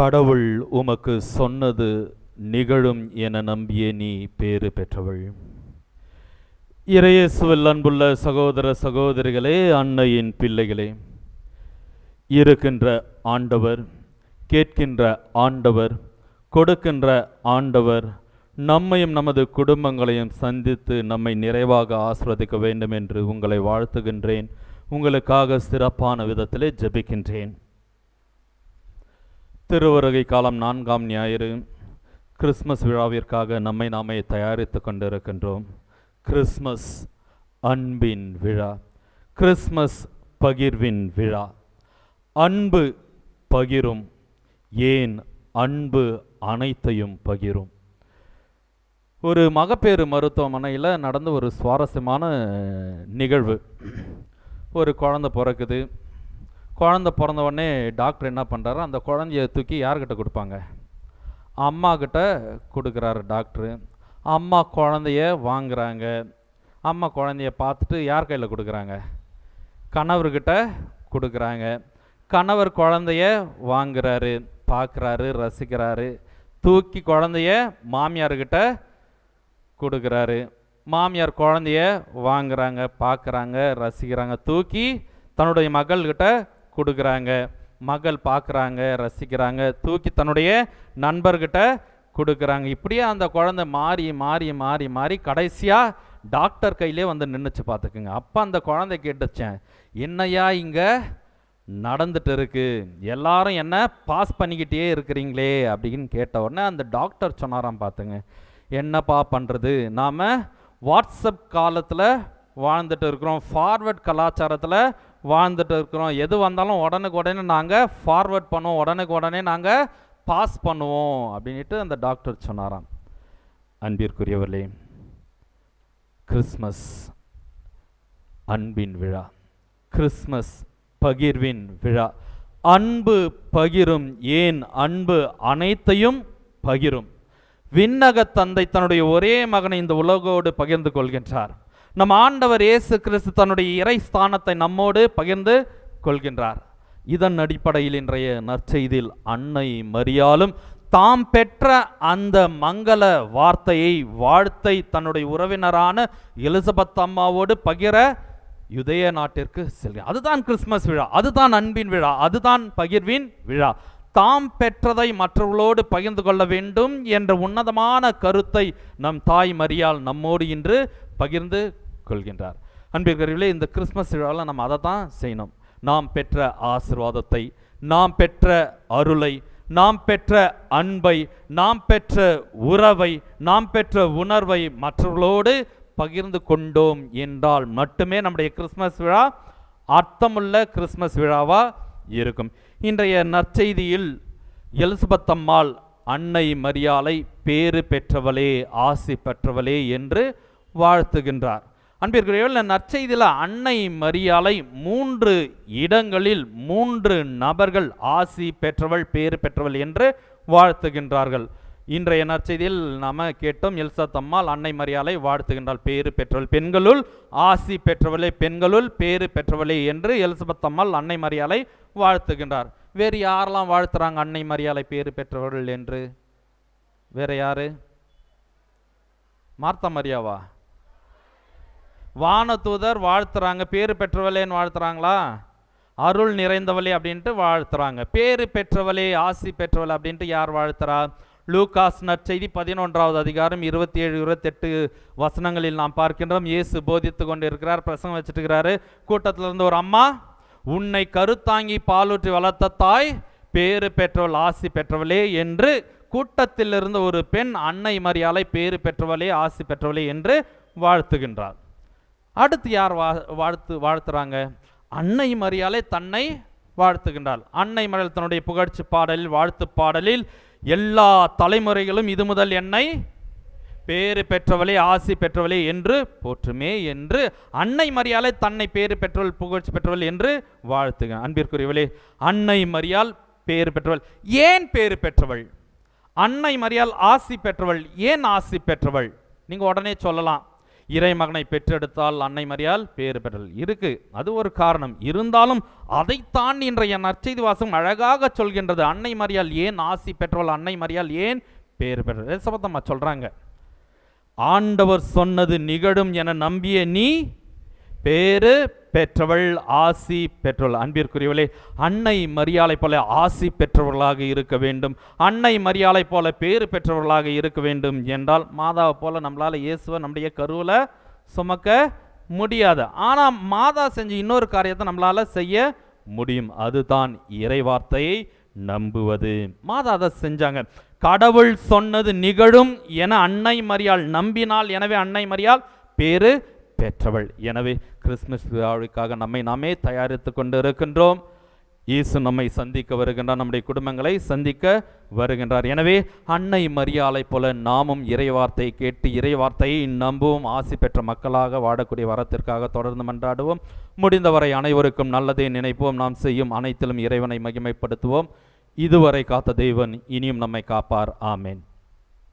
கடவுள் உமக்கு சொன்னது நிகழும் என நம்பிய நீ பேறு பெற்றவள். இறையேசுவில் அன்புள்ள சகோதர சகோதரிகளே அன்னையின் பிள்ளைகளே இருக்கின்ற ஆண்டவர் கேட்கின்ற ஆண்டவர் கொடுக்கின்ற ஆண்டவர் நம்மையும் நமது குடும்பங்களையும் சந்தித்து நம்மை நிறைவாக ஆஸ்வதிக்க வேண்டும் என்று உங்களை வாழ்த்துகின்றேன். உங்களுக்காக சிறப்பான விதத்திலே ஜபிக்கின்றேன். திருவருகை காலம் நான்காம் ஞாயிறு. கிறிஸ்மஸ் விழாவிற்காக நம்மை நாமே தயாரித்து கொண்டிருக்கின்றோம். கிறிஸ்மஸ் அன்பின் விழா. கிறிஸ்மஸ் பகிர்வின் விழா. அன்பு பகிரும். ஏன் அன்பு அனைத்தையும் பகிரும். ஒரு மகப்பேறு மருத்துவமனையில் நடந்த ஒரு சுவாரஸ்யமான நிகழ்வு. ஒரு குழந்தை பிறக்குது. குழந்தை பிறந்த உடனே டாக்டர் என்ன பண்ணுறாரு அந்த குழந்தைய தூக்கி யார்கிட்ட கொடுப்பாங்க? அம்மா கிட்ட கொடுக்குறாரு டாக்டரு. அம்மா குழந்தைய வாங்குறாங்க. அம்மா குழந்தைய பார்த்துட்டு யார் கையில் கொடுக்குறாங்க? கணவர்கிட்ட கொடுக்குறாங்க. கணவர் குழந்தைய வாங்குறாரு பார்க்குறாரு ரசிக்கிறாரு. தூக்கி குழந்தைய மாமியார்கிட்ட கொடுக்குறாரு. மாமியார் குழந்தைய வாங்குறாங்க பார்க்குறாங்க ரசிக்கிறாங்க. தூக்கி தன்னுடைய மகள்கிட்ட கொடுக்குறாங்க மகள் பார்க்குறாங்க ரசிக்கிறாங்க தூக்கி தன்னுடைய நண்பர்கிட்ட கொடுக்குறாங்க. இப்படியே அந்த குழந்தை மாறி மாறி மாறி மாறி கடைசியாக டாக்டர் கையிலே வந்து நின்றுச்சு பார்த்துக்குங்க. அப்போ அந்த குழந்தை கேட்டுச்சேன் என்னையா இங்கே நடந்துட்டு இருக்கு? எல்லாரும் என்ன பாஸ் பண்ணிக்கிட்டே இருக்கிறீங்களே? அப்படின்னு கேட்ட உடனே அந்த டாக்டர் சொன்னாராம் பார்த்துங்க. என்னப்பா பண்ணுறது நாம் வாட்ஸ்அப் காலத்தில் வாழ்ந்துட்டு இருக்கிறோம் ஃபார்வர்ட் கலாச்சாரத்தில் வாழ்ந்துட்டு இருக்கிறோம் எது வந்தாலும் உடனுக்கு உடனே நாங்கள் ஃபார்வர்ட் பண்ணுவோம். உடனுக்கு உடனே நாங்கள் பாஸ் பண்ணுவோம் அப்படின்ட்டு அந்த டாக்டர் சொன்னாராம். அன்பிற்குரியவர்களே கிறிஸ்மஸ் அன்பின் விழா கிறிஸ்மஸ் பகிர்வின் விழா. அன்பு பகிரும் ஏன் அன்பு அனைத்தையும் பகிரும். விண்ணக தந்தை தன்னுடைய ஒரே மகனை இந்த உலகோடு பகிர்ந்து கொள்கின்றார். நம் ஆண்டவர் இயேசு கிறிஸ்து தன்னுடைய இறை ஸ்தானத்தை நம்மோடு பகிர்ந்து கொள்கின்றார். இதன் அடிப்படையில் இன்றைய நற்செய்தியில் அன்னை மரியாலும் தாம் பெற்ற அந்த மங்கள வார்த்தையை வாழ்த்தை தன்னுடைய உறவினரான எலிசபெத் அம்மாவோடு பகிர யுதய நாட்டிற்கு செல்க அதுதான் கிறிஸ்மஸ் விழா அதுதான் அன்பின் விழா அதுதான் பகிர்வின் விழா. தாம் பெற்றதை மற்றவர்களோடு பகிர்ந்து கொள்ள வேண்டும் என்ற உன்னதமான கருத்தை நம் தாய் மறியால் நம்மோடு இன்று பகிர்ந்து கொள்கின்றார். அன்பிற்கர்களே இந்த கிறிஸ்மஸ் விழாவில் நம்ம அதை தான் செய்யணும். நாம் பெற்ற ஆசிர்வாதத்தை நாம் பெற்ற அருளை நாம் பெற்ற அன்பை நாம் பெற்ற உறவை நாம் பெற்ற உணர்வை மற்றவர்களோடு பகிர்ந்து கொண்டோம் என்றால் மட்டுமே நம்முடைய கிறிஸ்மஸ் விழா அர்த்தமுள்ள கிறிஸ்மஸ் விழாவா இருக்கும். இன்றைய நற்செய்தியில் எலிசபெத்தம்மாள் அன்னை மரியாளை பேறு பெற்றவளே ஆசி பெற்றவளே என்று வாழ்த்துகின்றார். அன்பிற்குரியவர்கள் நற்செய்தியில் அன்னை மரியாலை மூன்று இடங்களில் மூன்று நபர்கள் ஆசி பெற்றவள் பேறு பெற்றவள் என்று வாழ்த்துகின்றார்கள். இன்றைய நற்செய்தியில் நாம கேட்டோம் எல்சத் அம்மாள் அன்னை மரியாலை வாழ்த்துகின்றாள் பேறு பெற்றவள் பெண்களுள் ஆசி பெற்றவளே பெண்களுள் பேறு பெற்றவளே என்று எலிசபெத் அம்மாள் அன்னை மரியாலை வாழ்த்துகின்றார். வேறு யாரெல்லாம் வாழ்த்துறாங்க அன்னை மரியாலை பேறு பெற்றவர்கள் என்று? வேற யாரு? மார்த்தா மரியாவா? வானதூதர் வாழ்த்துறாங்க. பேறு பெற்றவளேன்னு வாழ்த்துறாங்களா? அருள் நிறைந்தவளே அப்படின்ட்டு வாழ்த்துறாங்க. பேறு பெற்றவளே ஆசி பெற்றவளே அப்படின்ட்டு யார் வாழ்த்துறா? லூகாஸ் நற்செய்தி பதினொன்றாவது அதிகாரம் இருபத்தி ஏழு இருபத்தெட்டு வசனங்களில் நாம் பார்க்கின்றோம். இயேசு போதித்து கொண்டு இருக்கிறார் பிரசங்கம் வச்சுட்டு இருக்கிறாரு இருந்து ஒரு அம்மா உன்னை கருத்தாங்கி பாலூற்றி வளர்த்த தாய் பேறு பெற்றவள் ஆசி பெற்றவளே என்று கூட்டத்தில் இருந்த ஒரு பெண் அன்னை மரியாதை பேறு பெற்றவளே ஆசி பெற்றவளே என்று வாழ்த்துகின்றார். அடுத்து யார் வா வாழ்த்து வாழ்த்துறாங்க? அன்னை மரியாதை தன்னை வாழ்த்துகின்றாள். அன்னை மரியாள் தன்னுடைய புகழ்ச்சி பாடலில் வாழ்த்து பாடலில் எல்லா தலைமுறைகளும் இது முதல் என்னை பேறு பெற்றவளே ஆசி பெற்றவளே என்று போற்றுமே என்று அன்னை மரியாலை தன்னை பேறு பெற்றவள் புகழ்ச்சி பெற்றவள் என்று வாழ்த்துக அன்பிற்குரியவளே அன்னை மரியால் பேறு பெற்றவள் ஏன் பேறு பெற்றவள்? அன்னை மரியால் ஆசி பெற்றவள் ஏன் ஆசி பெற்றவள்? நீங்கள் உடனே சொல்லலாம். இறைமகனை பெற்றெடுத்தால் அன்னை மரியால் பேறு பெறல் இருக்கு. அது ஒரு காரணம். இருந்தாலும் அதைத்தான் இன்றைய நற்செய்தி வாசம் அழகாக சொல்கின்றது. அன்னை மரியால் ஏன் ஆசி பெற்றவள்? அன்னை மரியால் ஏன் பேறு பெற்றல்? சபத்தம்மா சொல்றாங்க. ஆண்டவர் சொன்னது நிகழும் என நம்பிய நீ பேரு பெற்றவள் ஆசி பெற்றவள். அன்பிற்குரியவளே அன்னை மரியாளை போல ஆசி பெற்றவர்களாக இருக்க வேண்டும். அன்னை மரியாளை போல பேறு பெற்றவர்களாக இருக்க வேண்டும் என்றால் மாதாவை போல நம்மளால் இயேசுவை நம்முடைய கருவில் சுமக்க முடியாது. ஆனால் மாதா செஞ்ச இன்னொரு காரியத்தை நம்மளால் செய்ய முடியும். அதுதான் இறைவார்த்தையை நம்புவது. மாதா அதை செஞ்சாங்க. கடவுள் சொன்னது நிகழும் என அன்னை மரியாள் நம்பினால் எனவே அன்னை மரியாள் பேரு பெற்றவள். எனவே கிறிஸ்துமஸ் விழாவிற்காக நம்மை நாமே தயாரித்து கொண்டு இருக்கின்றோம் இயேசு நம்மை சந்திக்க வருகின்றார் நம்முடைய குடும்பங்களை சந்திக்க வருகின்றார். எனவே அன்னை மரியாளை போல நாமும் இறைவார்த்தை கேட்டு இறைவார்த்தையை நம்புவோம். ஆசி பெற்ற மக்களாக வாடக்கூடிய வரத்திற்காக தொடர்ந்து மன்றாடுவோம். முடிந்தவரை அனைவருக்கும் நல்லதே நினைப்போம். நாம் செய்யும் அனைத்திலும் இறைவனை மகிமைப்படுத்துவோம். இதுவரை காத்த தெய்வன் இனியும் நம்மை காப்பார். ஆமேன்.